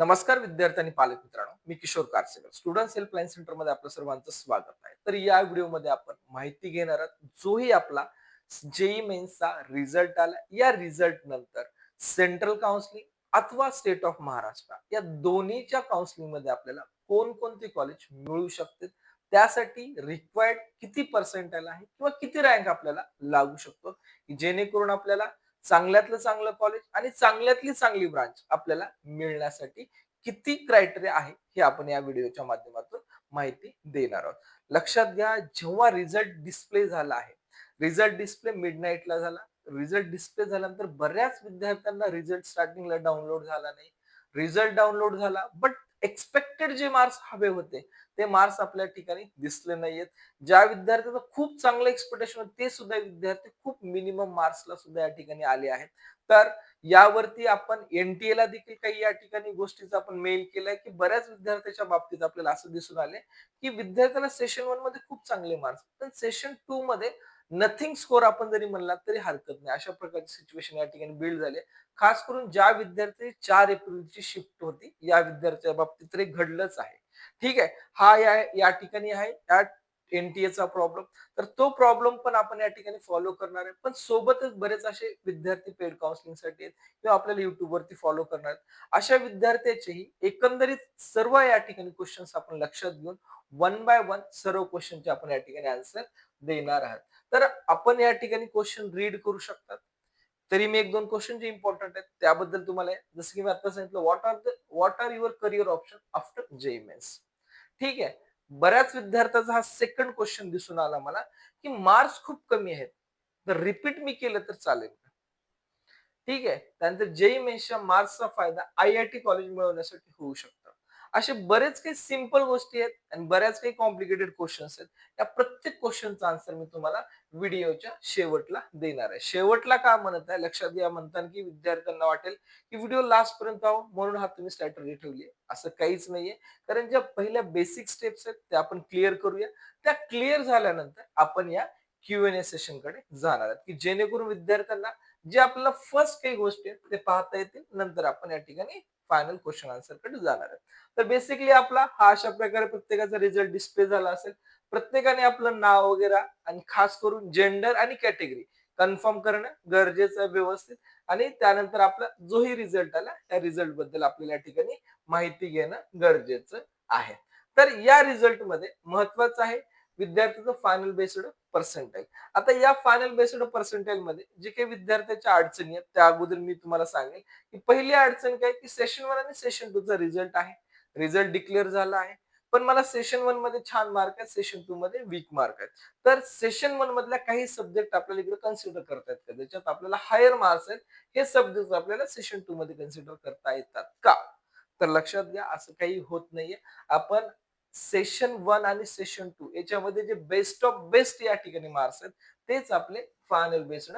नमस्कार विद्यार्थ्यांनी पालक मित्रांनो मी किशोर कारसेकर. स्टुडंट हेल्पलाईन सेंटरमध्ये आपलं सर्वांचं स्वागत आहे. तर या व्हिडिओमध्ये आपण माहिती घेणार आहोत जोही आपला जेई मेन्सचा रिझल्ट आला. या रिझल्ट नंतर सेंट्रल काउन्सिलिंग अथवा स्टेट ऑफ महाराष्ट्र या दोन्हीच्या काउन्सिलिंगमध्ये आपल्याला कोणकोणते कॉलेज मिळू शकते? त्यासाठी रिक्वायर्ड किती पर्सेंटाईल आहे? किंवा किती रँक आपल्याला लागू शकतो? जेणेकरून आपल्याला चांगल्यातलं चांगलं कॉलेज आणि चांगल्यातली चांगली ब्रांच आपल्याला मिळण्यासाठी किती क्रायटेरिया आहे हे आपण या व्हिडिओच्या माध्यमातून माहिती देणार आहोत. लक्षात घ्या जेव्हा रिझल्ट डिस्प्ले झाला आहे रिझल्ट डिस्प्ले मिडनाईटला झाला. रिझल्ट डिस्प्ले झाल्यानंतर बऱ्याच विद्यार्थ्यांना रिझल्ट स्टार्टिंगला डाउनलोड झाला नाही. रिझल्ट डाउनलोड झाला बट एक्सपेक्टेड जे मार्क्स हवे होते ते मार्क्स आपल्या ठिकाणी दिसले नाहीयेत. ज्या विद्यार्थ्यांचं खूप चांगलं एक्सपेक्टेशन होते ते सुद्धा विद्यार्थी खूप मिनिमम मार्क्सला सुद्धा या ठिकाणी आले आहेत. तर यावरती आपण एनटीए ला देखील काही या ठिकाणी गोष्टीचा आपण मेल केलाय की बऱ्याच विद्यार्थ्याच्या बाबतीत आपल्याला असं दिसून आले की विद्यार्थ्याला सेशन वनमध्ये खूप चांगले मार्क्स पण सेशन टू मध्ये नथिंग स्कोर आपण जरी म्हणला तरी हरकत नाही. अशा प्रकारची सिच्युएशन या ठिकाणी बिल्ड झाली. खास करून ज्या विद्यार्थी चार एप्रिलची शिफ्ट होती या विद्यार्थ्या बाबतीत तरी घडलंच आहे. ठीक आहे? हा या या ठिकाणी आहे. या एनटीएचा प्रॉब्लेम तर तो प्रॉब्लेम पण आपण या ठिकाणी फॉलो करणार आहे. पण सोबतच बरेच असे विद्यार्थी पेड काउन्सिलिंगसाठी आहेत किंवा आपल्याला युट्यूबवरती फॉलो करणार आहेत. अशा विद्यार्थ्याचेही एकंदरीत सर्व या ठिकाणी क्वेश्चन्स आपण लक्षात घेऊन वन बाय वन सर्व क्वेश्चनचे आपण या ठिकाणी आन्सर देणार आहात. तर आपण या ठिकाणी क्वेश्चन रीड करू शकतात. तरी मी एक दोन क्वेश्चन जे इम्पॉर्टंट आहेत त्याबद्दल तुम्हाला जसं की मी आता सांगितलं what are the what are your career option after J Mains ठीक आहे. बऱ्याच विद्यार्थ्याचा हा सेकंड क्वेश्चन दिसून आला मला की मार्क्स खूप कमी आहेत. तर रिपीट मी केलं तर चालेल. ठीक आहे. त्यानंतर जेई मेन्सच्या मार्क्सचा फायदा आय आय टी कॉलेज मिळवण्यासाठी होऊ शकतो. असे बरेच काही सिंपल गोष्टी आहेत आणि बऱ्याच काही कॉम्प्लिकेटेड क्वेश्चन्स आहेत. या प्रत्येक क्वेश्चनचा आन्सर मी तुम्हाला व्हिडिओच्या शेवटला देणार आहे. शेवटला का म्हणत आहे? लक्षात घ्या म्हणताना की विद्यार्थ्यांना वाटेल की व्हिडिओ लास्ट पर्यंत आहो म्हणून हा तुम्ही स्ट्रॅटर्जी ठेवली आहे. असं काहीच नाहीये. कारण ज्या पहिल्या बेसिक स्टेप्स आहेत त्या आपण क्लिअर करूया. त्या क्लिअर झाल्यानंतर आपण या क्यू एन ए सेशनकडे जाणार आहेत. की जेणेकरून विद्यार्थ्यांना जे आपल्याला फर्स्ट काही गोष्टी आहेत ते पाहता येतील. नंतर आपण या ठिकाणी फायनल क्वेश्चन आन्सरकडे जाणार आहे तर बेसिकली आपला हा अशा प्रकारे प्रत्येकाचा रिझल्ट डिस्प्ले झाला असेल. प्रत्येकाने आपलं नाव वगैरे आणि खास करून जेंडर आणि कॅटेगरी कन्फर्म करणं गरजेचं आहे व्यवस्थित. आणि त्यानंतर आपला जोही रिझल्ट आला त्या रिझल्टबद्दल आपल्याला या ठिकाणी माहिती घेणं गरजेचं आहे. तर या रिझल्टमध्ये महत्वाचं आहे विद्यार्थ्याचं फायनल बेस्ड पर्सेंटाईल आता या फायनल बेस्ड पर्सेंटाईल मध्ये जे काही विद्यार्थ्याच्या अडचणी आहेत त्या अगोदर मी तुम्हाला सांगेल की पहिली अडचण काय की सेशन वन आणि सेशन टू चा रिझल्ट आहे. रिझल्ट डिक्लेअर झाला आहे. पण मला सेशन वनमध्ये छान मार्क आहेत सेशन टू मध्ये वीक मार्क आहेत. तर सेशन वन मधल्या काही सब्जेक्ट आपल्याला इकडे कन्सिडर करता येतात ज्याच्यात आपल्याला हायर मार्क्स आहेत हे सब्जेक्ट आपल्याला सेशन टू मध्ये कन्सिडर करता येतात का? तर लक्षात घ्या असं काही होत नाहीये. आपण सेशन वन आणि सेशन टू याच्यामध्ये जे बेस्ट ऑफ बेस्ट या ठिकाणी मार्क्स आहेत तेच आपले फायनल बेस्ड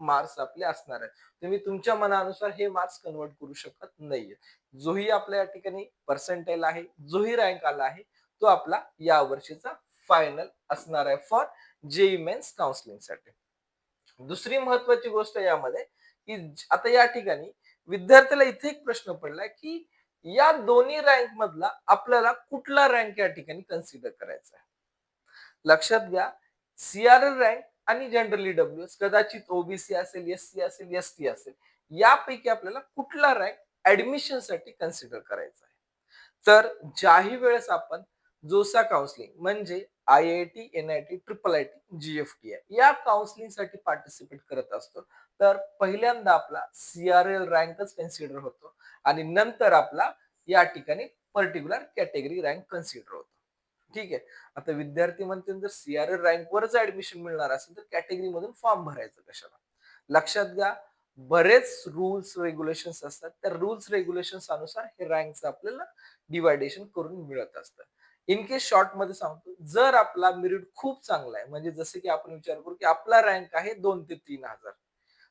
मार्क्स आपले असणार आहेत. तुम्ही तुमच्या मनानुसार हे मार्क्स कन्वर्ट करू शकत नाहीये. जोही आपल्या या ठिकाणी पर्सेंटेल आहे जोही रँक आला आहे तो आपला या वर्षीचा फायनल असणार आहे फॉर जेई मेन्स काउन्सिलिंगसाठी. दुसरी महत्वाची गोष्ट यामध्ये की आता या ठिकाणी विद्यार्थ्याला इथे एक प्रश्न पडलाय की या दोन्ही रँक मधला आपल्याला कुठला रँक या ठिकाणी कन्सिडर करायचा आहे? लक्षात घ्या सीआरएल रँक आणि जनरली डब्ल्यू एस कदाचित ओबीसी असेल एस सी असेल एस टी असेल यापैकी आपल्याला कुठला रँक ऍडमिशनसाठी कन्सिडर करायचा आहे? तर ज्याही वेळेस आपण जोसा काउन्सिलिंग म्हणजे I I T N I T triple I T GFT आहे. या काउन्सिलिंगसाठी पार्टिसिपेट करत असतो. तर पहिल्यांदा आपला सीआरएल रँकच कन्सिडर होतो आणि नंतर आपला या ठिकाणी पर्टिक्युलर कॅटेगरी रँक कन्सिडर होतो. ठीक आहे? आता विद्यार्थी म्हणतील जर सीआरएल रँक वरच ऍडमिशन मिळणार असेल तर कॅटेगरी मधून फॉर्म भरायचं कशाला? लक्षात घ्या बरेच रुल्स रेग्युलेशन असतात. त्या रुल्स रेग्युलेशन अनुसार हे रँकचं आपल्याला डिवायडेशन करून मिळत असतं इन केस शॉर्टमध्ये सांगतो जर आपला मेरिट खूप चांगला आहे म्हणजे जसं की आपण विचार करू की आपला रँक आहे दोन ते तीन हजार.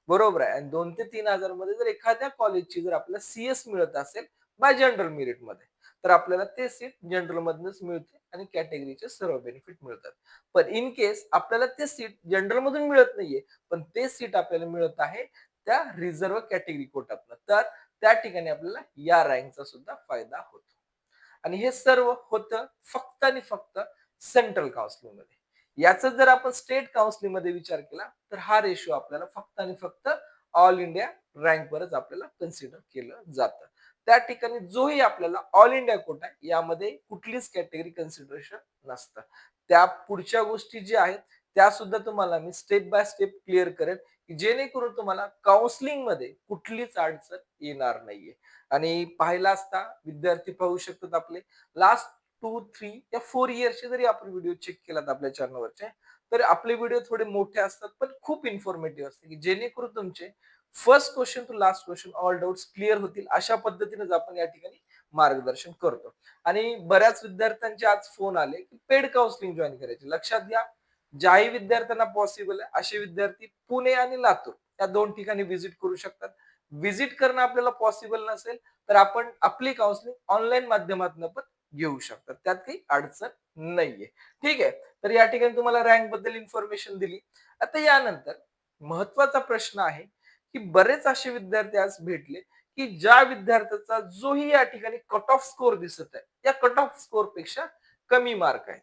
बरोबर आहे? आणि दोन ते तीन हजारमध्ये जर एखाद्या कॉलेजची जर आपल्याला सीएस मिळत असेल बाय जनरल मेरिटमध्ये तर आपल्याला ते सीट जनरल मधूनच मिळते आणि कॅटेगरीचे सर्व बेनिफिट मिळतात. पण इन केस आपल्याला ते सीट जनरल मधून मिळत नाहीये पण ते सीट आपल्याला मिळत आहे त्या रिझर्व्ह कॅटेगरी कोटातनं तर त्या ठिकाणी आपल्याला या रँकचा सुद्धा फायदा होतो. आणि हे सर्व होतं फक्त आणि फक्त सेंट्रल काउन्सिलिंगमध्ये. याचा जर आपण स्टेट काउन्सिलमध्ये विचार केला तर हा रेशो आपल्याला फक्त आणि फक्त ऑल इंडिया रँक वरच आपल्याला कन्सिडर केलं जातं. त्या ठिकाणी जोही आपल्याला ऑल इंडिया कोटा यामध्ये कुठलीच कॅटेगरी कन्सिडरेशन नसतं. त्या पुढच्या गोष्टी ज्या आहेत त्या सुद्धा तुम्हाला मी स्टेप बाय स्टेप क्लिअर करेन की जेणेकरून तुम्हाला काउन्सिलिंगमध्ये कुठलीच अडचण येणार नाहीये. आणि पाहिला असता विद्यार्थी पाहू शकतात आपले. लास्ट टू थ्री या फोर इयर्सचे जरी आपण व्हिडिओ चेक केलात आपल्या चॅनलवरचे तर आपले व्हिडिओ थोडे मोठे असतात पण खूप इन्फॉर्मेटिव्ह असते की जेणेकरून तुमचे first question to last question all doubts clear होतील अशा पद्धतीनेच आपण या ठिकाणी मार्गदर्शन करतो. आणि बऱ्याच विद्यार्थ्यांचे आज फोन आले की पेड काउन्सिलिंग जॉईन करायचे. लक्षात घ्या ज्याही विद्यार्थ्यांना पॉसिबल आहे असे विद्यार्थी पुणे आणि लातूर या दोन ठिकाणी व्हिजिट करू शकतात. व्हिजिट करणं आपल्याला पॉसिबल नसेल तर आपण आपली काउन्सिलिंग ऑनलाईन माध्यमातून पण घेऊ शकतात. त्यात काही अडचण नाहीये. ठीक आहे? तर या ठिकाणी तुम्हाला रँकबद्दल इन्फॉर्मेशन दिली. आता यानंतर महत्त्वाचा प्रश्न आहे की बरेच असे विद्यार्थी आज भेटले की ज्या विद्यार्थ्याचा जोही या ठिकाणी कट ऑफ स्कोर दिसत आहे या कट ऑफ स्कोरपेक्षा कमी मार्क आहेत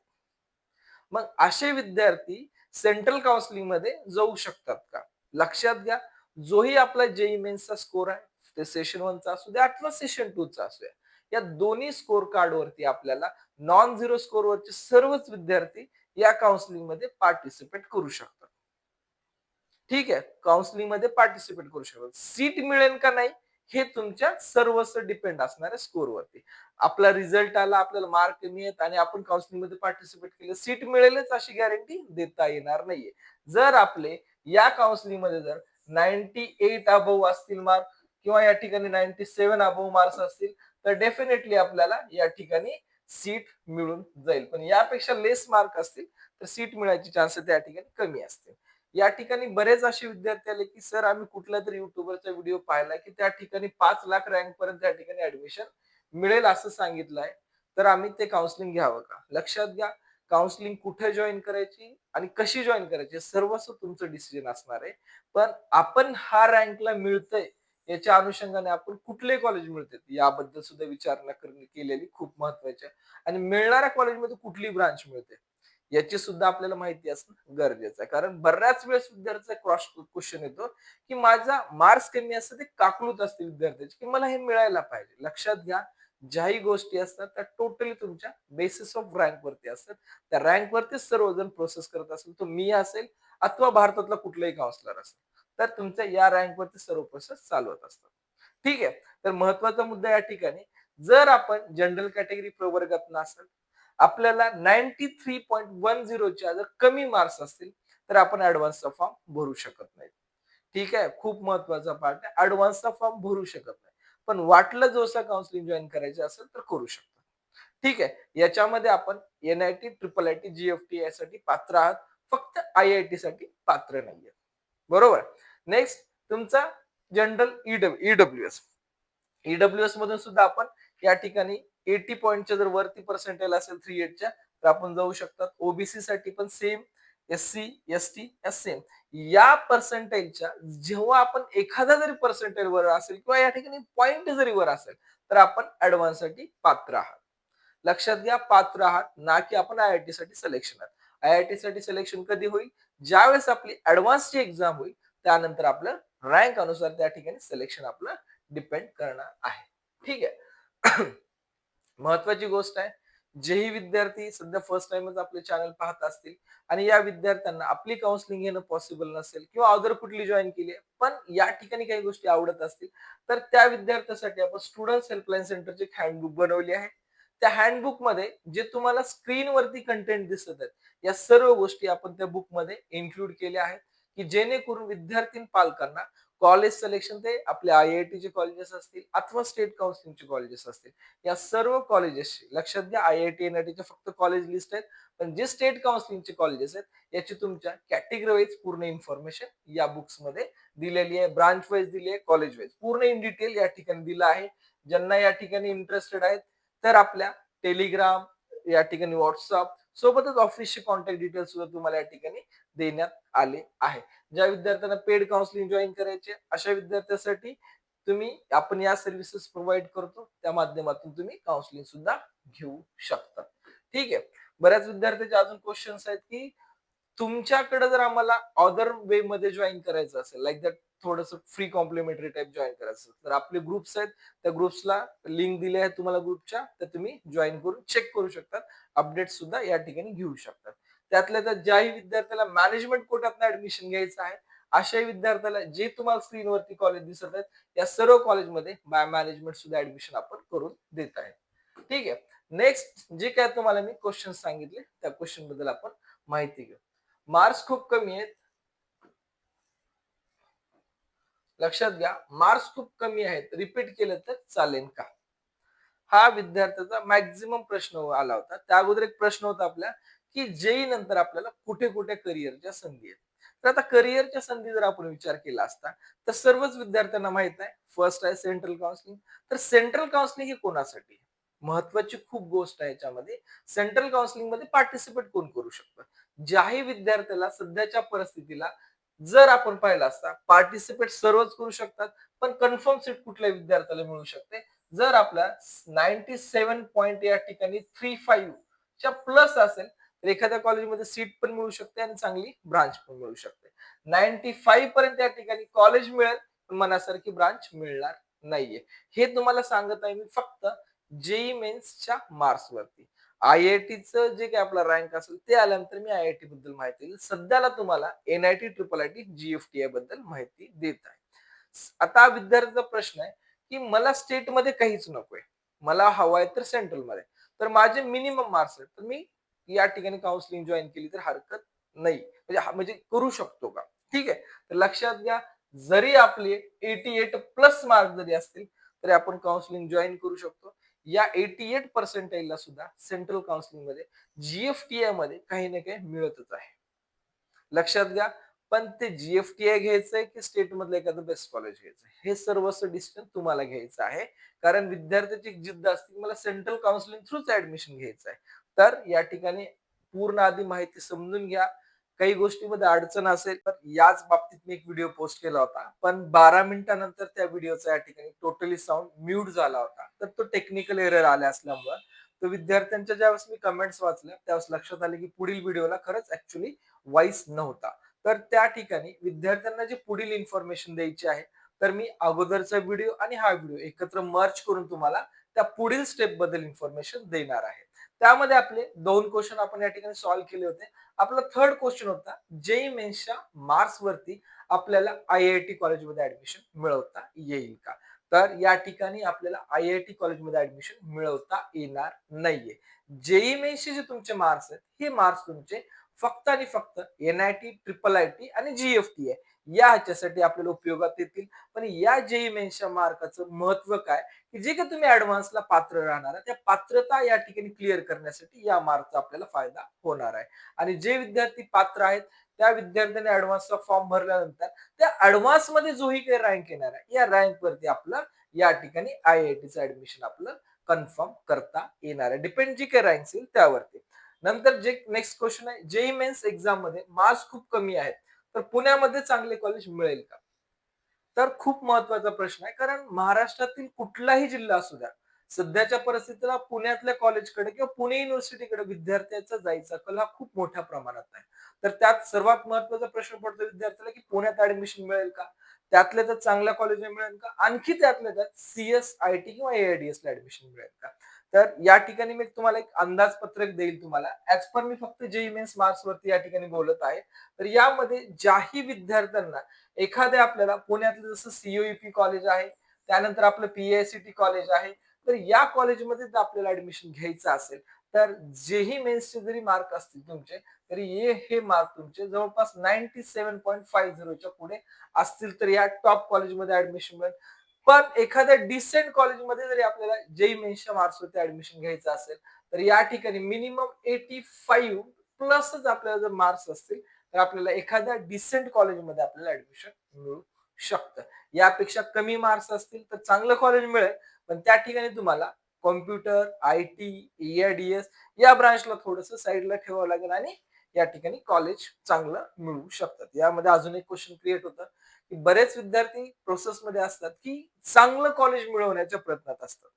मग असे विद्यार्थी सेंट्रल काउन्सिलिंगमध्ये जाऊ शकतात का? लक्षात घ्या जोही आपला जेई मेन्सचा स्कोर आहे ते सेशन वनचा असू द्या अथवा सेशन टू चा असू द्या या दोन्ही स्कोर कार्ड वरती आपल्याला नॉन झिरो स्कोर वरचे सर्वच विद्यार्थी या काउन्सिलिंगमध्ये पार्टिसिपेट करू शकतात. ठीक आहे काउन्सिलिंगमध्ये पार्टिसिपेट करू शकतात. सीट मिळेल का नाही? हे तुमच्या सर्वस्व डिपेंड असणाऱ्या स्कोरवरती आपला रिझल्ट आला आपल्याला मार्क कमी आहेत आणि आपण काउन्सिलिंगमध्ये पार्टिसिपेट केलं सीट मिळेलच अशी गॅरंटी देता येणार नाहीये. जर आपले या काउन्सिलिंगमध्ये जर नाईन्टी एट अबव असतील मार्क किंवा या ठिकाणी नाईन्टी सेव्हन अबव मार्क्स असतील तर डेफिनेटली आपल्याला या ठिकाणी सीट मिळून जाईल. पण यापेक्षा लेस मार्क असतील तर सीट मिळायची चान्सेस त्या ठिकाणी कमी असतील. या ठिकाणी बरेच असे विद्यार्थी आले की सर आम्ही कुठल्या तरी युट्यूबरचा व्हिडिओ पाहिला की त्या ठिकाणी पाच लाख रँक पर्यंत त्या ठिकाणी ऍडमिशन मिळेल असं सांगितलं आहे. तर आम्ही ते काउन्सिलिंग घ्यावं का? लक्षात घ्या काउन्सिलिंग कुठे जॉईन करायची आणि कशी जॉईन करायची सर्वस्व तुमचं डिसिजन असणार आहे. पण आपण हा रँकला मिळतंय याच्या अनुषंगाने आपण कुठले कॉलेज मिळते याबद्दल सुद्धा विचारणा केलेली खूप महत्वाची आहे. आणि मिळणाऱ्या कॉलेजमध्ये कुठली ब्रांच मिळते? याची सुद्धा आपल्याला माहिती असणं गरजेचं आहे. कारण बऱ्याच वेळेस विद्यार्थ्याचा क्रॉस क्वेश्चन येतो की माझा मार्क्स कमी असतं ते काकलूत असते विद्यार्थ्याचे की मला हे मिळायला पाहिजे. लक्षात घ्या ज्याही गोष्टी असतात त्या टोटली तुमच्या बेसिस ऑफ रँक वरती असतात. त्या रँक वरती सर्वजण प्रोसेस करत असेल तो मी असेल अथवा भारतातला कुठलाही काउन्सिलर असेल तर तुमच्या या रँक वरती सर्व प्रोसेस चालवत असतात. ठीक आहे? तर महत्त्वाचा मुद्दा या ठिकाणी जर आपण जनरल कॅटेगरी प्रवर्गात नसाल आपल्याला नाईन्टी थ्री पॉईंट वन झिरोच्या जर कमी मार्क्स असतील तर आपण ऍडव्हान्सचा फॉर्म भरू शकत नाही. ठीक आहे? खूप महत्त्वाचा पार्ट आहे. ऍडव्हान्सचा फॉर्म भरू शकत नाही. पण वाटलं जोसा काउन्सिलिंग जॉईन करायचे असेल तर करू शकतो. ठीक आहे? याच्यामध्ये आपण N I T triple I T GFT यासाठी पात्र आहात. फक्त आय आय टी साठी पात्र नाहीये. बरोबर? नेक्स्ट तुमचा general E W S E W S मधून सुद्धा आपण या ठिकाणी एटी पॉईंटच्या जर वरती पर्सेंटेज असेल थ्री एटच्या तर आपण जाऊ शकतात. ओबीसी साठी पण same S C S T S same या पर्सेंटेजच्या जेव्हा आपण एखादा जरी पर्सेंटेज वर असेल किंवा या ठिकाणी पॉईंट जरी वर असेल तर आपण ऍडव्हान्ससाठी पात्र आहात. लक्षात घ्या पात्र आहात ना की आपण आय आय टी साठी सिलेक्शन आहात. आय आय टी साठी सिलेक्शन कधी होईल? ज्यावेळेस आपली ऍडव्हान्सची एक्झाम होईल त्यानंतर आपलं रँक अनुसार त्या ठिकाणी सिलेक्शन आपलं डिपेंड करणार आहे. ठीक आहे. महत्वाची गोष्ट आहे. जेही विद्यार्थी सध्या फर्स्ट टाइमच आपले चॅनल पाहत असतील आणि या विद्यार्थ्यांना आपली काउन्सिलिंग घेणं पॉसिबल नसेल किंवा अदर कुठली जॉईन केली आहे पण या ठिकाणी काही गोष्टी आवडत असतील तर त्या विद्यार्थ्यासाठी आपण स्टुडंट हेल्पलाईन सेंटरची हँडबुक बनवली आहे. त्या हँडबुकमध्ये जे तुम्हाला स्क्रीनवरती कंटेंट दिसत आहेत या सर्व गोष्टी आपण त्या बुकमध्ये इन्क्लूड केल्या आहेत. की जेणेकरून विद्यार्थी पालकांना कॉलेज सिलेक्शन ते आपले आय आय टीचे कॉलेजेस असतील अथवा स्टेट काउन्सिलिंगचे कॉलेजेस असतील. या सर्व कॉलेजेसची लक्षात घ्या I I T N I टीचे फक्त कॉलेज लिस्ट आहेत. पण जे स्टेट काउन्सिलिंगचे कॉलेजेस आहेत याची तुमच्या कॅटेगरी वाईज पूर्ण इन्फॉर्मेशन या बुक्समध्ये दिलेली आहे. ब्रांच वाईज दिली आहे कॉलेज वाईज पूर्ण इन डिटेल या ठिकाणी दिलं आहे. ज्यांना या ठिकाणी इंटरेस्टेड आहेत तर आपल्या टेलिग्राम या ठिकाणी व्हॉट्सअप सोबतच ऑफिसचे कॉन्टॅक्ट डिटेल्स सुद्धा तुम्हाला या ठिकाणी देण्यात आले आहे. ज्या विद्यार्थ्यांना पेड काउन्सिलिंग जॉईन करायचे अशा विद्यार्थ्यांसाठी तुम्ही आपण या सर्व्हिसेस प्रोव्हाइड करतो त्या माध्यमातून तुम्ही काउन्सिलिंग सुद्धा घेऊ शकता. ठीक आहे. बऱ्याच विद्यार्थ्यांचे अजून क्वेश्चन्स आहेत की तुमच्याकडे जर आम्हाला अदर वे मध्ये जॉईन करायचं असेल लाईक दॅट थोडस फ्री कॉम्प्लिमेंटरी टाईप जॉईन करायचं तर आपले ग्रुप्स आहेत त्या ग्रुप्सला लिंक दिले आहे तुम्हाला ग्रुपच्या तर तुम्ही जॉईन करून चेक करू शकतात अपडेट सुद्धा या ठिकाणी घेऊ शकतात त्यातल्या त्यात ज्याही विद्यार्थ्याला मॅनेजमेंट कोर्टात ऍडमिशन घ्यायचं आहे अशाही विद्यार्थ्याला जे तुम्हाला स्क्रीनवरती कॉलेज दिसत आहेत या सर्व कॉलेजमध्ये बाय मॅनेजमेंट सुद्धा ऍडमिशन आपण करून देत आहे. ठीक आहे. नेक्स्ट जे काय तुम्हाला मी क्वेश्चन सांगितले त्या क्वेश्चनबद्दल आपण माहिती घेऊ. मार्क्स खूप कमी आहेत. लक्षात घ्या मार्क्स खूप कमी आहेत. रिपीट केलं तर चालेल का? हा विद्यार्थ्याचा मॅक्झिमम प्रश्न आला होता. त्या अगोदर एक प्रश्न होता आपल्या की जेई नंतर आपल्याला कुठे कुठे करिअरच्या संधी आहेत. तर आता करिअरच्या संधी जर आपण विचार केला असता तर सर्वच विद्यार्थ्यांना माहीत आहे फर्स्ट आहे सेंट्रल काउन्सिलिंग तर सेंट्रल काउन्सिलिंग हे कोणासाठी महत्वाची खूप गोष्ट आहे याच्यामध्ये. सेंट्रल काउन्सिलिंगमध्ये पार्टिसिपेट कोण करू शकतं? ज्याही विद्यार्थ्याला सध्याच्या परिस्थितीला जर आपण पाहिलं असता पार्टिसिपेट सर्वच करू शकतात पण कन्फर्म सीट कुठल्या विद्यार्थ्याला मिळू शकते? जर आपला नाईन्टी सेव्हन पॉईंट या ठिकाणी थ्री फाईव्ह च्या प्लस असेल तर एखाद्या कॉलेजमध्ये सीट पण मिळू शकते आणि चांगली ब्रांच पण मिळू शकते. नाईन्टी फाईव्ह पर्यंत या ठिकाणी कॉलेज मिळेल पण मनासारखी ब्रांच मिळणार नाहीये. हे तुम्हाला सांगत आहे मी फक्त जेई मेन्सच्या मार्क्स वरती. आय आय टीचं जे काही आपला रँक असेल ते आल्यानंतर मी आय आय टी बद्दल माहिती देईल. सध्याला तुम्हाला N I T triple I T आयबद्दल माहिती देत आहे. आता विद्यार्थ्याचा प्रश्न आहे की मला स्टेटमध्ये काहीच नकोय. मला हवाय तर सेंट्रलमध्ये. तर माझे मिनिमम मार्क्स आहेत. तर मी या ठिकाणी काउन्सिलिंग जॉईन केली तर हरकत नाही. म्हणजे म्हणजे करू शकतो का? ठीक आहे. तर लक्षात घ्या जरी आपले एटी एट प्लस मार्क जरी असतील तरी आपण काउन्सिलिंग जॉईन करू शकतो. या एटी एट पर्सेंटाईलला सुद्धा सेंट्रल काउन्सिलिंगमध्ये जीएफटीआयमध्ये काही ना काही मिळतच आहे. लक्षात घ्या पण ते जीएफटीआय घ्यायचंय की स्टेट मधलं एखादं बेस्ट कॉलेज घ्यायचं हे सर्वस्व डिसिजन तुम्हाला घ्यायचं आहे. कारण विद्यार्थ्याची जिद्द असते मला सेंट्रल काउन्सिलिंग थ्रूच ऍडमिशन घ्यायचं आहे तर या ठिकाणी पूर्ण आधी माहिती समजून घ्या. काही गोष्टीमध्ये अडचण असेल तर याच बाबतीत मी एक व्हिडिओ पोस्ट केला होता. पण बारा मिनिटानंतर त्या व्हिडिओचा या ठिकाणी टोटली साऊंड म्यूट झाला होता. तर तो टेक्निकल एरर आल्या असल्यामुळे. तो विद्यार्थ्यांच्या ज्यावेळेस मी कमेंट्स वाचल्या त्यावेळेस लक्षात आले की पुढील व्हिडिओला खरंच ऍक्च्युली वाईस नव्हता. तर त्या ठिकाणी विद्यार्थ्यांना जी पुढील इन्फॉर्मेशन द्यायची आहे तर मी अगोदरचा व्हिडिओ आणि हा व्हिडिओ एकत्र मर्च करून तुम्हाला त्या पुढील स्टेपबद्दल इन्फॉर्मेशन देणार आहे. त्यामध्ये आपले दोन क्वेश्चन आपण या ठिकाणी सॉल्व्ह केले होते. आपला थर्ड क्वेश्चन होता जेई मेन्सच्या मार्क्स वरती आपल्याला आय आय टी कॉलेजमध्ये ऍडमिशन मिळवता येईल का? तर या ठिकाणी आपल्याला आय आय टी कॉलेजमध्ये ऍडमिशन मिळवता येणार नाहीये. जेई मेन्सचे जे तुमचे मार्क्स आहेत हे मार्क्स तुमचे फक्त आणि फक्त N I T triple I T आणि जीएफटी आहे. या ह्याच्यासाठी आपल्याला उपयोगात येतील. पण या जेई मेन्सच्या मार्काचं महत्त्व काय? की जे काही तुम्ही ऍडव्हान्सला पात्र राहणार त्या पात्रता या ठिकाणी क्लिअर करण्यासाठी या मार्कचा आपल्याला फायदा होणार आहे. आणि जे विद्यार्थी पात्र आहेत त्या विद्यार्थ्यांनी ऍडव्हान्सचा फॉर्म भरल्यानंतर त्या ऍडव्हान्समध्ये जोही काही रँक येणार आहे या रँक वरती आपलं या ठिकाणी आय आय टीचं ऍडमिशन आपलं कन्फर्म करता येणार आहे. डिपेंड जी काही रँक येईल त्यावरती. नंतर जे नेक्स्ट क्वेश्चन आहे जेई मेन्स एक्झाममध्ये मार्क्स खूप कमी आहेत. तर पुण्यामध्ये चांगले कॉलेज मिळेल का? तर खूप महत्त्वाचा प्रश्न आहे. कारण महाराष्ट्रातील कुठलाही जिल्हा असू द्या सध्याच्या परिस्थितीला पुण्यातल्या कॉलेजकडे किंवा पुणे युनिव्हर्सिटीकडे विद्यार्थ्याचा जायचा कल हा खूप मोठ्या प्रमाणात आहे. तर त्यात सर्वात महत्त्वाचा प्रश्न पडतो विद्यार्थ्याला की पुण्यात ऍडमिशन मिळेल का? त्यातल्या त्यात चांगल्या कॉलेज मिळेल का? आणखी त्यातल्या त्यात सीएस आय टी किंवा एआयडीएस ला ऍडमिशन मिळेल का? तर या ठिकाणी मी तुम्हाला एक अंदाजपत्रक देईल तुम्हाला. ऍज पर मी फक्त जेई मेन्स मार्क्स वरती या ठिकाणी बोलत आहे तर यामध्ये ज्याही विद्यार्थ्यांना एखाद्या आपल्याला पुण्यातलं जसं सीओईपी कॉलेज आहे त्यानंतर आपलं पीआयसीटी कॉलेज आहे तर या कॉलेजमध्ये जर आपल्याला ऍडमिशन घ्यायचं असेल तर जेही मेन्सचे जरी मार्क असतील तुमचे तरी ये हे मार्क तुमचे जवळपास नाईन्टी सेव्हन पॉईंट फाईव्ह झिरोच्या पुढे असतील तर या टॉप कॉलेजमध्ये ऍडमिशन मिळेल. पण एखाद्या डिसेंट कॉलेजमध्ये जरी आपल्याला जेई मेन्सच्या मार्क्स वरती ऍडमिशन घ्यायचं असेल तर या ठिकाणी मिनिमम एटी फाईव्ह प्लसच आपल्याला जर मार्क्स असतील तर आपल्याला एखाद्या डिसेंट कॉलेजमध्ये आपल्याला ऍडमिशन मिळू शकतं. यापेक्षा कमी मार्क्स असतील तर चांगलं कॉलेज मिळेल पण त्या ठिकाणी तुम्हाला कॉम्प्युटर आय टी एआयडीएस या ब्रांचला थोडस साईडला ठेवावं लागेल आणि या ठिकाणी कॉलेज चांगलं मिळू शकतात यामध्ये अजून एक क्वेश्चन क्रिएट होतं. बरेच विद्यार्थी प्रोसेसमध्ये असतात की चांगलं कॉलेज मिळवण्याच्या प्रयत्नात असतात.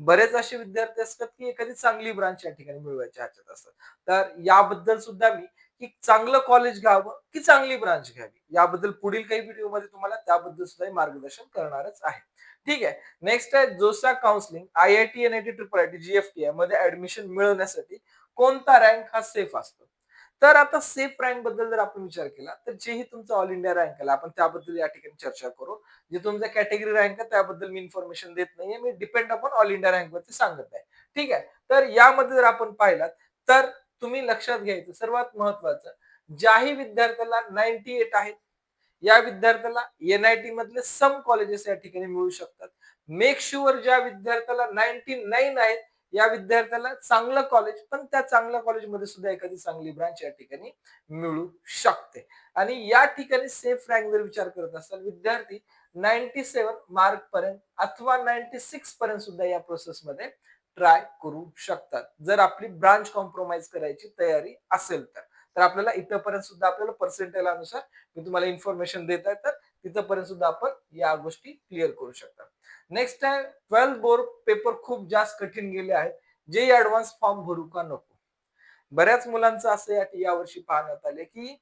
बरेच असे विद्यार्थी असतात की एखादी चांगली ब्रांच या ठिकाणी मिळवायच्या ह्याच्यात असतात. तर याबद्दल सुद्धा मी की चांगलं कॉलेज घ्यावं की चांगली ब्रांच घ्यावी याबद्दल पुढील काही व्हिडिओमध्ये तुम्हाला त्याबद्दल सुद्धा मार्गदर्शन करणारच आहे. ठीक आहे. नेक्स्ट आहे JoSAA counselling I I T N I T triple I T GFT मध्ये ऍडमिशन मिळवण्यासाठी कोणता रँक हा सेफ असतो? तर आता सेफ रँकबद्दल जर आपण विचार केला तर जेही तुमचा ऑल इंडिया रँक आला आपण त्याबद्दल या ठिकाणी चर्चा करू. जे तुमचा कॅटेगरी रँक आहे त्याबद्दल मी इन्फॉर्मेशन देत नाहीये. मी डिपेंड आपण ऑल इंडिया रँक वरती सांगत आहे. ठीक आहे? तर यामध्ये जर आपण पाहिलात तर तुम्ही लक्षात घ्यायचं सर्वात महत्वाचं ज्याही विद्यार्थ्याला नाईन्टी एट आहेत या विद्यार्थ्याला एनआयटी मधले सम कॉलेजेस या ठिकाणी मिळू शकतात. मेक शुअर ज्या विद्यार्थ्याला नाईन्टी नाईन आहेत या विद्यार्थ्याला चांगलं कॉलेज पण त्या चांगल्या कॉलेजमध्ये सुद्धा एखादी चांगली ब्रांच या ठिकाणी मिळू शकते. आणि या ठिकाणी सेफ रँक जर विचार करत असाल विद्यार्थी नाईन्टी सेवन मार्क पर्यंत अथवा नाईन्टी सिक्स पर्यंत सुद्धा या प्रोसेसमध्ये ट्राय करू शकतात. जर आपली ब्रांच कॉम्प्रोमाइज करायची तयारी असेल तर. तर आपल्याला इथंपर्यंत सुद्धा आपल्याला पर्सेंटेज अनुसार मी तुम्हाला इन्फॉर्मेशन देत आहे तर तिथंपर्यंत सुद्धा आपण या गोष्टी क्लिअर करू शकता नेक्स्ट आहे ट्वेल्थ बोर्ड पेपर खूप जास्त कठीण गेले आहेत. जे ऍडव्हान्स फॉर्म भरू का नको? बऱ्याच मुलांचं असं या यावर्षी पाहण्यात आले की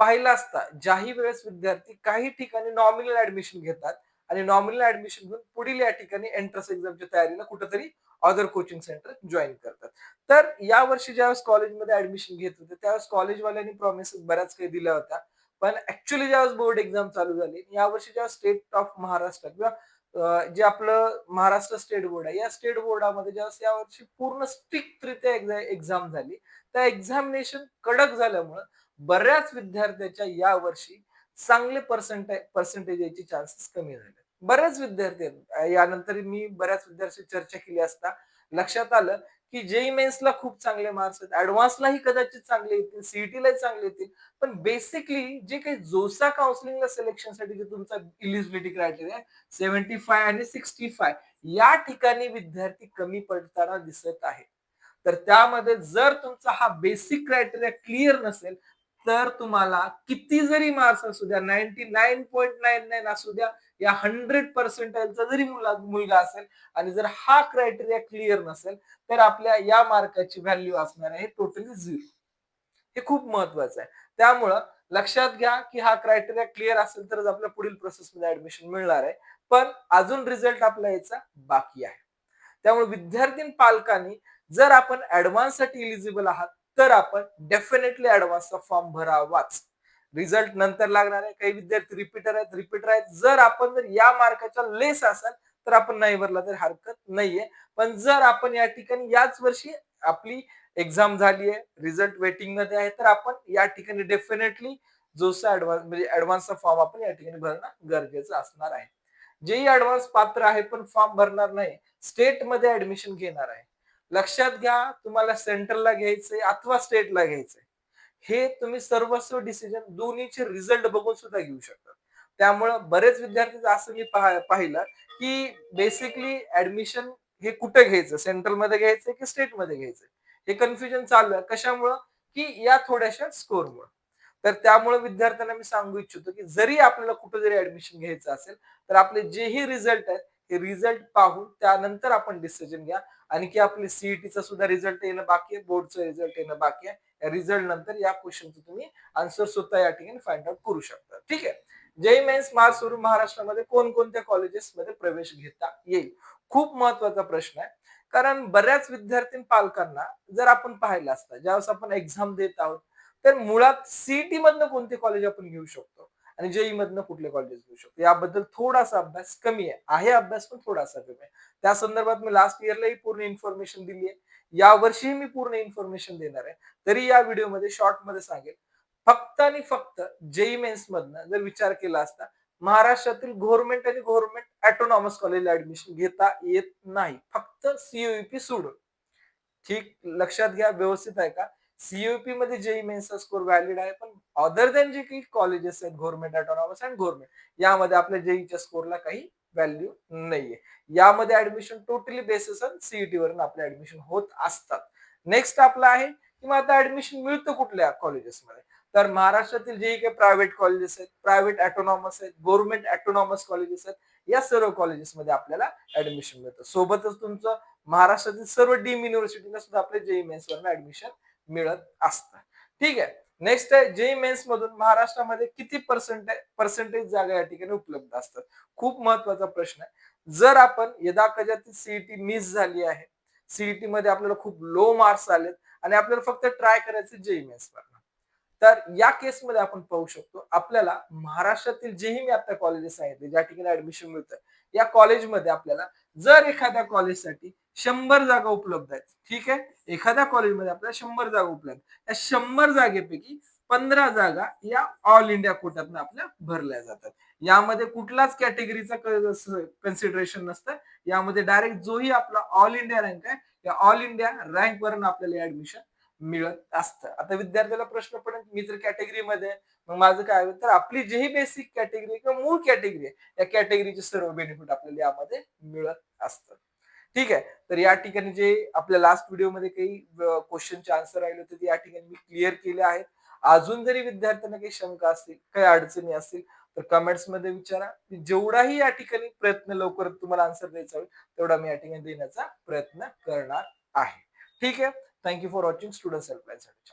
पाहिलं असता ज्याही वेळेस विद्यार्थी काही ठिकाणी नॉमिनल ऍडमिशन घेतात आणि नॉमिनल ऍडमिशन घेऊन पुढील या ठिकाणी एंट्रन्स एक्झामच्या तयारीला कुठेतरी अदर कोचिंग सेंटर जॉईन करतात. तर या वर्षी ज्यावेळेस कॉलेजमध्ये ऍडमिशन घेत होते त्यावेळेस कॉलेजवाल्यांनी प्रॉमिस बऱ्याच काही दिल्या होत्या. पण ऍक्च्युली ज्यावेळेस बोर्ड एक्झाम चालू झाली यावर्षी ज्यावेळेस स्टेट ऑफ महाराष्ट्र किंवा जे आपलं महाराष्ट्र स्टेट बोर्ड आहे. या स्टेट बोर्डामध्ये ज्यावेळेस यावर्षी पूर्ण स्ट्रिक्टरित्या एक्झाम झाली त्या एक्झामिनेशन कडक झाल्यामुळं बऱ्याच विद्यार्थ्याच्या या वर्षी चांगले पर्सेंटेज पर्सेंटेज यायचे चान्सेस कमी झाले. बऱ्याच विद्यार्थी यानंतर मी बऱ्याच विद्यार्थी चर्चा केली असता लक्षात आलं की जेई मेन्सला खूप चांगले मार्क्स आहेत. ऍडव्हान्सलाही कदाचित चांगले येतील सीईटीलाही चांगले येतील. पण बेसिकली जे काही जोसा काउन्सिलिंगला सिलेक्शनसाठी जे तुमचा इलिजिबिलिटी क्रायटेरिया सेव्हन्टी फाय आणि सिक्स्टी फाय या ठिकाणी विद्यार्थी कमी पडताना दिसत आहे तर त्यामध्ये जर तुमचा हा बेसिक क्रायटेरिया क्लिअर नसेल तर तुम्हाला किती जरी मार्क्स असू द्या ninety nine point nine nine असू द्या या हंड्रेड पर्सेंटाईलचा जरी मुला मुलगा असेल आणि जर हा क्रायटेरिया क्लिअर नसेल तर आपल्या या मार्काची व्हॅल्यू असणार आहे टोटली झिरो हे खूप महत्वाचं आहे. त्यामुळं लक्षात घ्या की हा क्रायटेरिया क्लिअर असेल तरच आपल्या पुढील प्रोसेसमध्ये ऍडमिशन मिळणार आहे. पण अजून रिझल्ट आपला याचा बाकी आहे. त्यामुळे विद्यार्थी पालकांनी जर आपण ऍडव्हान्ससाठी इलिजिबल आहात तर आपण डेफिनेटली ऍडव्हान्सचा फॉर्म भरावाच. रिझल्ट नंतर लागणार आहे. काही विद्यार्थी रिपीटर आहेत रिपीटर आहेत. जर आपण जर या मार्काच्या लेस असाल तर आपण नाही भरला तर हरकत नाहीये. पण जर आपण या ठिकाणी याच वर्षी आपली एक्झाम झाली आहे रिझल्ट वेटिंगमध्ये आहे तर आपण या ठिकाणी डेफिनेटली जोसा ऍडव्हान्स म्हणजे ऍडव्हान्सचा फॉर्म आपण या ठिकाणी भरणं गरजेचं असणार आहे. जेही ऍडव्हान्स पात्र आहे पण फॉर्म भरणार नाही. स्टेटमध्ये ऍडमिशन घेणार आहे. लक्षात घ्या तुम्हाला सेंट्रलला घ्यायचंय अथवा स्टेटला घ्यायचंय. हे तुम्ही सर्वस्व डिसिजन दोन्हीचे रिझल्ट बघून सुद्धा घेऊ शकता. त्यामुळं बरेच विद्यार्थी असं मी पाहिलं की बेसिकली ऍडमिशन हे कुठे घ्यायचं? सेंट्रलमध्ये घ्यायचं की स्टेटमध्ये घ्यायचं हे कन्फ्युजन चाललं. कशामुळं? की या थोड्याशा स्कोरमुळे. तर त्यामुळे विद्यार्थ्यांना मी सांगू इच्छितो की जरी आपल्याला कुठे जरी ऍडमिशन घ्यायचं असेल तर आपले जेही रिझल्ट आहेत हे रिझल्ट पाहू त्यानंतर आपण डिसिजन घ्या. आणि की आपली सीईटीचा सुद्धा रिझल्ट येणं बाकी आहे बोर्डचं रिझल्ट येणं बाकी आहे. रिझल्ट नंतर या क्वेश्चनचं तुम्ही आन्सर सुद्धा या ठिकाणी फाइंड आउट करू शकता. ठीक आहे? जय मेन्स मार्च सुरू. महाराष्ट्रामध्ये कोणकोणत्या कॉलेजेस मध्ये प्रवेश घेता येईल? खूप महत्त्वाचा प्रश्न आहे. कारण बऱ्याच विद्यार्थी पालकांना जर आपण पाहिलं असता ज्यावेळेस आपण एक्झाम देत आहोत तर मुळात सीईटी मधनं कोणते कॉलेज आपण घेऊ शकतो? आणि जेई मधनं कुठले कॉलेज घेऊ शकतो. याबद्दल थोडासा अभ्यास कमी आहे. आहे अभ्यास पण थोडासा कमी आहे. त्या संदर्भात मी लास्ट इयरलाही पूर्ण इन्फॉर्मेशन दिली आहे यावर्षीही मी पूर्ण इन्फॉर्मेशन देणार आहे. तरी या व्हिडिओमध्ये शॉर्टमध्ये सांगेल. फक्त आणि फक्त जेई मेन्स मधनं जर विचार केला असता महाराष्ट्रातील गव्हर्नमेंट आणि गव्हर्नमेंट ऑटोनॉमस कॉलेजला ऍडमिशन घेता येत नाही. फक्त सीओपी सोडून. ठीक लक्षात घ्या व्यवस्थित आहे का? सीयूपी मध्ये जेई मेन्सचा स्कोर व्हॅलिड आहे पण अदर दॅन जे काही कॉलेजेस आहेत गव्हर्नमेंट ऑटोनॉमस अँड गव्हर्नमेंट यामध्ये आपल्या जेईच्या स्कोरला काही व्हॅल्यू नाहीये. यामध्ये ऍडमिशन टोटली बेसिस सीईटी वरून आपले ऍडमिशन होत असतात. नेक्स्ट आपलं आहे की मग आता ऍडमिशन मिळतं कुठल्या कॉलेजेसमध्ये तर महाराष्ट्रातील जे काही प्रायव्हेट कॉलेजेस आहेत प्रायव्हेट ऑटोनॉमस आहेत गव्हर्नमेंट ऑटोनॉमस कॉलेजेस आहेत या सर्व कॉलेजेसमध्ये आपल्याला ऍडमिशन मिळतं. सोबतच तुमचं महाराष्ट्रातील सर्व डीम युनिव्हर्सिटीला सुद्धा आपल्या जेई मेन्स वरनं ऍडमिशन मिळत असतं. ठीक आहे. नेक्स्ट आहे जेई मेन्स मधून महाराष्ट्रामध्ये किती पर्सेंटेज पर्सेंटेज जागा या ठिकाणी उपलब्ध असतात? खूप महत्त्वाचा प्रश्न आहे. जर आपण यदा कदाचित सीईटी मिस झाली आहे सीईटी मध्ये आपल्याला खूप लो मार्क्स आलेत आणि आपल्याला फक्त ट्राय करायचं जेई मेन्स वरनं. तर या केसमध्ये आपण पाहू शकतो आपल्याला महाराष्ट्रातील जेही मी आता कॉलेजेस सांगितले ज्या ठिकाणी ऍडमिशन मिळतं या कॉलेजमध्ये आपल्याला जर एखाद्या कॉलेजसाठी शंभर जागा उपलब्ध आहेत. ठीक आहे? एखाद्या कॉलेजमध्ये आपल्याला शंभर जागा उपलब्ध या शंभर जागेपैकी पंधरा जागा या ऑल इंडिया कोट्यातनं आपल्या भरल्या जातात. यामध्ये कुठलाच कॅटेगरीचा कन्सिडरेशन नसतं. यामध्ये डायरेक्ट जोही आपला ऑल इंडिया रँक आहे. या ऑल इंडिया रँक वरून आपल्याला ऍडमिशन मिळत असतं. आता विद्यार्थ्याला प्रश्न पडेल मी जर कॅटेगरीमध्ये मग माझं काय होईल? तर आपली जी बेसिक कॅटेगरी किंवा मूळ कॅटेगरी आहे या कॅटेगरीचे सर्व बेनिफिट आपल्याला यामध्ये मिळत असतं. ठीक आहे. तर या ठिकाणी जे आपल्या लास्ट व्हिडिओमध्ये काही क्वेश्चनचे आन्सर राहिले होते ते या ठिकाणी मी क्लिअर केले आहेत. अजून जरी विद्यार्थ्यांना काही शंका असतील काही अडचणी असतील तर कमेंट्समध्ये विचारा. जेवढाही या ठिकाणी प्रयत्न लवकर तुम्हाला आन्सर द्यायचा होईल तेवढा मी या ठिकाणी देण्याचा प्रयत्न करणार आहे. ठीक आहे. Thank you for watching student helpline साठी